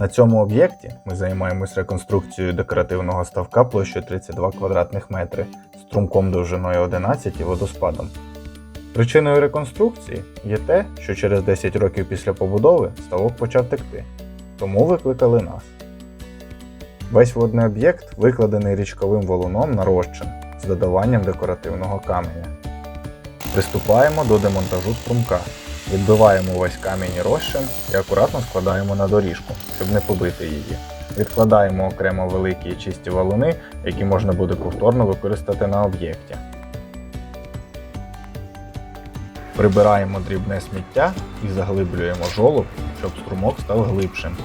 На цьому об'єкті ми займаємось реконструкцією декоративного ставка площею 32 квадратних метри, струмком довжиною 11 і водоспадом. Причиною реконструкції є те, що через 10 років після побудови ставок почав текти, тому викликали нас. Весь водний об'єкт викладений річковим валуном на розчин з додаванням декоративного каменя. Приступаємо до демонтажу струмка. Відбиваємо весь камінь розчин і акуратно складаємо на доріжку, щоб не побити її. Відкладаємо окремо великі чисті валуни, які можна буде повторно використати на об'єкті. Прибираємо дрібне сміття і заглиблюємо жолоб, щоб струмок став глибшим.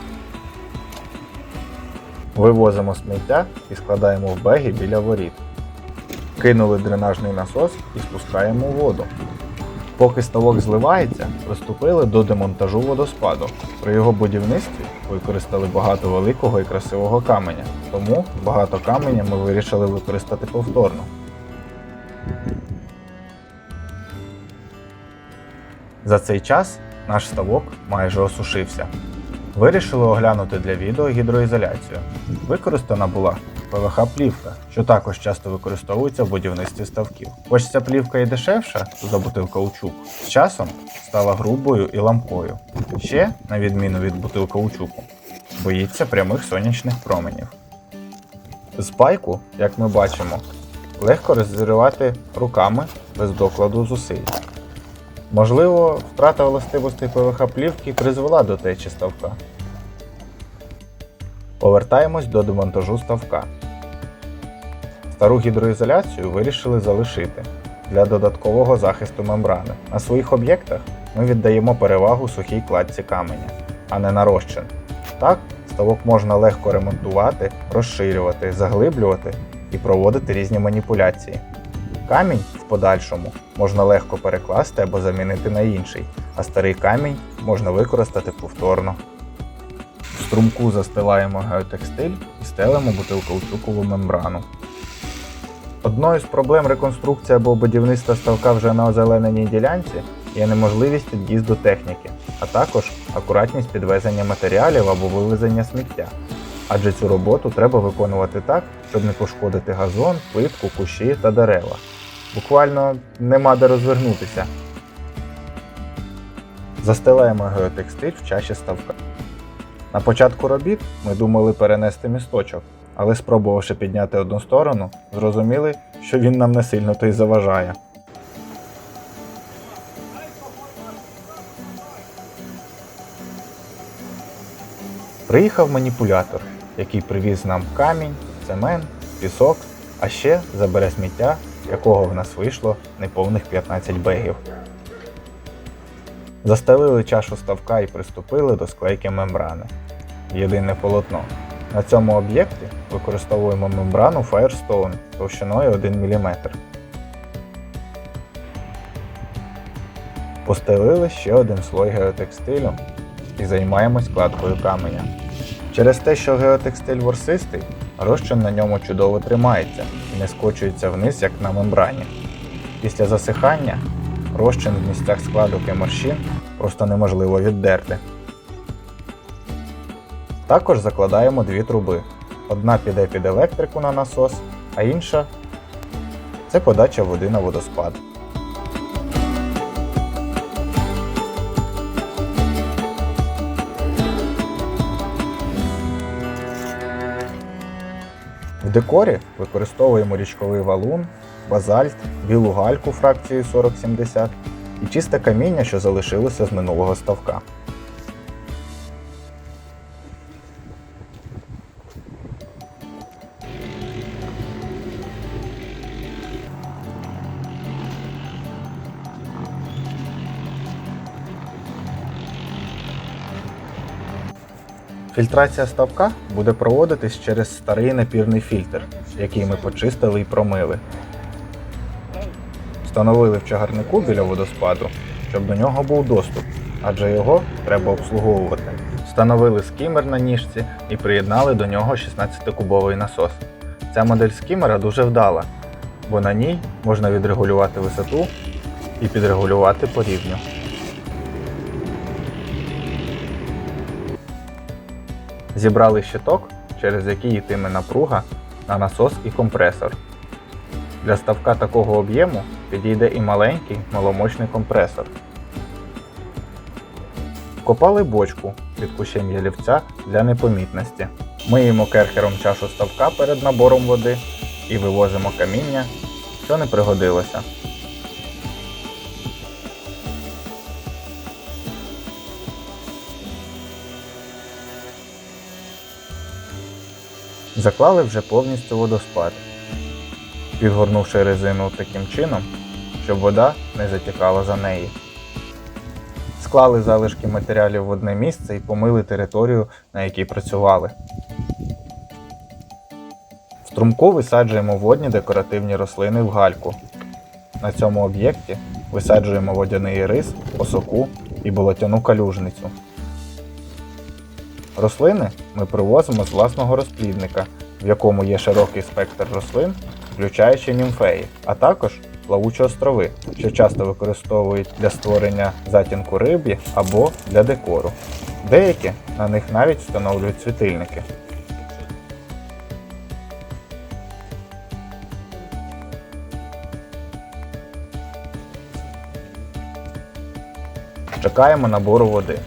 Вивозимо сміття і складаємо в беги біля воріт. Кинули дренажний насос і спускаємо воду. Поки ставок зливається, приступили до демонтажу водоспаду. При його будівництві використали багато великого і красивого каменя, тому багато каменя ми вирішили використати повторно. За цей час наш ставок майже осушився. Вирішили оглянути для відео гідроізоляцію. Використана була ПВХ-плівка, що також часто використовується в будівництві ставків. Хоч ця плівка і дешевша за бутилкаучук, з часом стала грубою і ламкою. Ще, на відміну від бутилкаучуку, боїться прямих сонячних променів. З пайку, як ми бачимо, легко розривати руками без докладу зусиль. Можливо, втрата властивостей ПВХ-плівки призвела до течі ставка. Повертаємось до демонтажу ставка. Стару гідроізоляцію вирішили залишити для додаткового захисту мембрани. На своїх об'єктах ми віддаємо перевагу сухій кладці каменя, а не на розчин. Так, ставок можна легко ремонтувати, розширювати, заглиблювати і проводити різні маніпуляції. Камінь в подальшому можна легко перекласти або замінити на інший, а старий камінь можна використати повторно. В струмку застилаємо геотекстиль і стелимо бутилкаучукову мембрану. Одною з проблем реконструкції або будівництва ставка вже на озелененій ділянці є неможливість під'їзду техніки, а також акуратність підвезення матеріалів або вивезення сміття. Адже цю роботу треба виконувати так, щоб не пошкодити газон, плитку, кущі та дерева. Буквально нема де розвернутися. Застилаємо геотекстиль в чаші ставка. На початку робіт ми думали перенести місточок, але спробувавши підняти одну сторону, зрозуміли, що він нам не сильно то й заважає. Приїхав маніпулятор, який привіз нам камінь, цемент, пісок, а ще забере сміття, якого в нас вийшло неповних 15 бегів. Застелили чашу ставка і приступили до склейки мембрани. Єдине полотно. На цьому об'єкті використовуємо мембрану Firestone товщиною 1 мм. Постелили ще один слой геотекстилю і займаємось кладкою каменя. Через те, що геотекстиль ворсистий, розчин на ньому чудово тримається не скочується вниз, як на мембрані. Після засихання розчин в місцях складок і морщин просто неможливо віддерти. Також закладаємо дві труби. Одна піде під електрику на насос, а інша це подача води на водоспад. В декорі використовуємо річковий валун, базальт, білу гальку фракцією 4070 і чисте каміння, що залишилося з минулого ставка. Фільтрація ставка буде проводитись через старий напірний фільтр, який ми почистили і промили. Встановили в чагарнику біля водоспаду, щоб до нього був доступ, адже його треба обслуговувати. Встановили скімер на ніжці і приєднали до нього 16-кубовий насос. Ця модель скімера дуже вдала, бо на ній можна відрегулювати висоту і підрегулювати по рівню. Зібрали щиток, через який йтиме напруга на насос і компресор. Для ставка такого об'єму підійде і маленький маломощний компресор. Копали бочку під кущем ялівця для непомітності. Миємо керхером чашу ставка перед набором води і вивозимо каміння, що не пригодилося. Заклали вже повністю водоспад, підгорнувши резину таким чином, щоб вода не затікала за неї. Склали залишки матеріалів в одне місце і помили територію, на якій працювали. В струмку висаджуємо водні декоративні рослини в гальку. На цьому об'єкті висаджуємо водяний рис, осоку і болотяну калюжницю. Рослини ми привозимо з власного розплідника, в якому є широкий спектр рослин, включаючи німфеї, а також плавучі острови, що часто використовують для створення затінку рибі або для декору. Деякі на них навіть встановлюють світильники. Чекаємо набору води.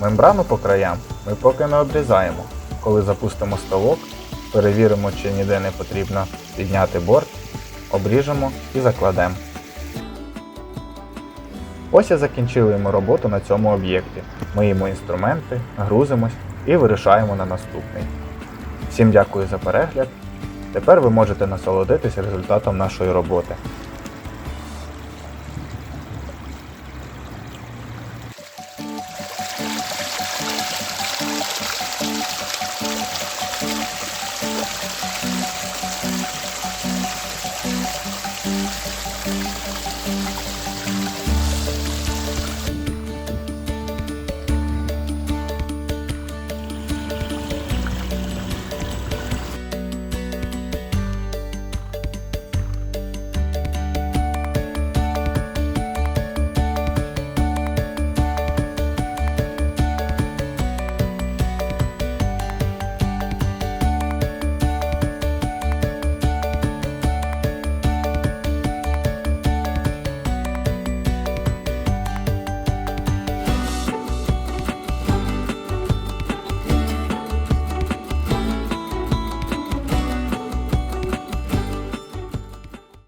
Мембрану по краям ми поки не обрізаємо. Коли запустимо ставок, перевіримо, чи ніде не потрібно підняти борт, обріжемо і закладемо. Ось і закінчили роботу на цьому об'єкті. Миємо інструменти, грузимось і вирішаємо на наступний. Всім дякую за перегляд. Тепер ви можете насолодитись результатом нашої роботи.